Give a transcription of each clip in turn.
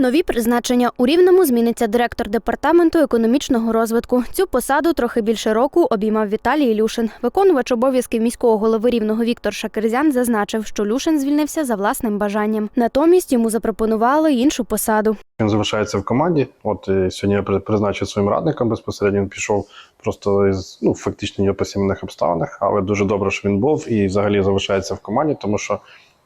Нові призначення у Рівному зміниться директор департаменту економічного розвитку. Цю посаду трохи більше року обіймав Віталій Ілюшин. Виконувач обов'язків міського голови Рівного Віктор Шакирзян зазначив, що Люшин звільнився за власним бажанням. Натомість йому запропонували іншу посаду. Він залишається в команді. От сьогодні я при- призначив своїм радником безпосередньо. Він пішов просто із ну фактично його по сімейних обставинах, але дуже добре, що він був і взагалі залишається в команді, тому що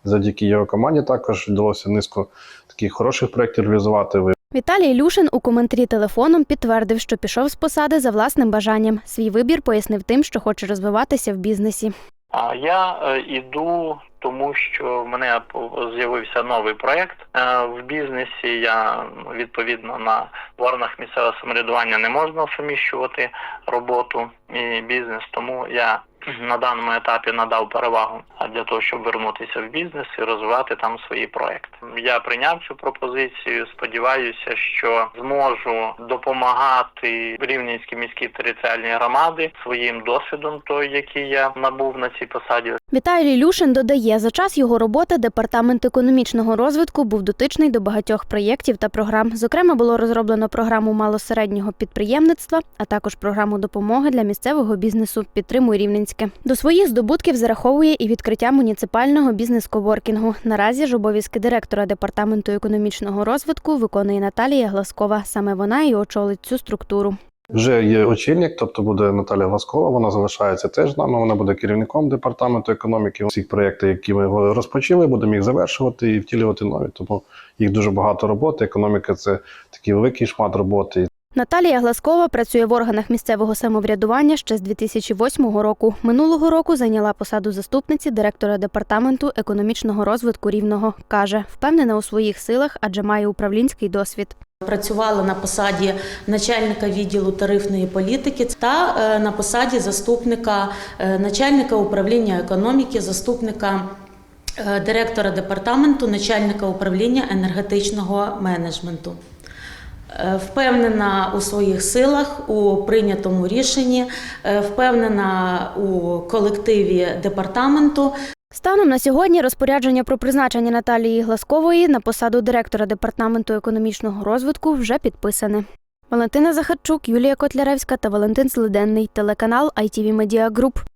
завдяки його команді також вдалося низку таких хороших проєктів реалізувати. Ви Віталій Ілюшин у коментарі телефоном підтвердив, що пішов з посади за власним бажанням. Свій вибір пояснив тим, що хоче розвиватися в бізнесі. А я е, іду, тому що в мене по- з'явився новий проект Е, в бізнесі. Я відповідно на органах місцевого самоврядування не можна суміщувати роботу і бізнес. Тому я на даному етапі надав перевагу для того, щоб вернутися в бізнес і розвивати там свої проекти. Я прийняв цю пропозицію. Сподіваюся, що зможу допомагати Рівненській міській територіальній громаді своїм досвідом, той, який я набув на цій посаді. Віталій Ілюшин додає, за час його роботи департамент економічного розвитку був дотичний до багатьох проєктів та програм. Зокрема, було розроблено програму малосереднього підприємництва, а також програму допомоги для місцевого бізнесу Підтримуй Рівненське. До своїх здобутків зараховує і відкриття муніципального бізнес-коворкінгу. Наразі ж обов'язки директора департаменту економічного розвитку виконує Наталія Гласкова. Саме вона і очолить цю структуру. Вже є очільник, тобто буде Наталя Гласкова. Вона залишається теж з нами. Вона буде керівником департаменту економіки. Всіх проєктів, які ми розпочали, будемо їх завершувати і втілювати нові. Тому їх дуже багато роботи. Економіка це такий великий шмат роботи. Наталія Гласкова працює в органах місцевого самоврядування ще з 2008 року. Минулого року зайняла посаду заступниці директора департаменту економічного розвитку рівного. каже, впевнена у своїх силах, адже має управлінський досвід. Працювала на посаді начальника відділу тарифної політики та е, на посаді заступника е, начальника управління економіки, заступника е, директора департаменту, начальника управління енергетичного менеджменту. Впевнена у своїх силах, у прийнятому рішенні, впевнена у колективі департаменту. Станом на сьогодні розпорядження про призначення Наталії Гласкової на посаду директора департаменту економічного розвитку вже підписане. Валентина Захарчук, Юлія Котляревська та Валентин Слиденний. Телеканал ITV Media Group.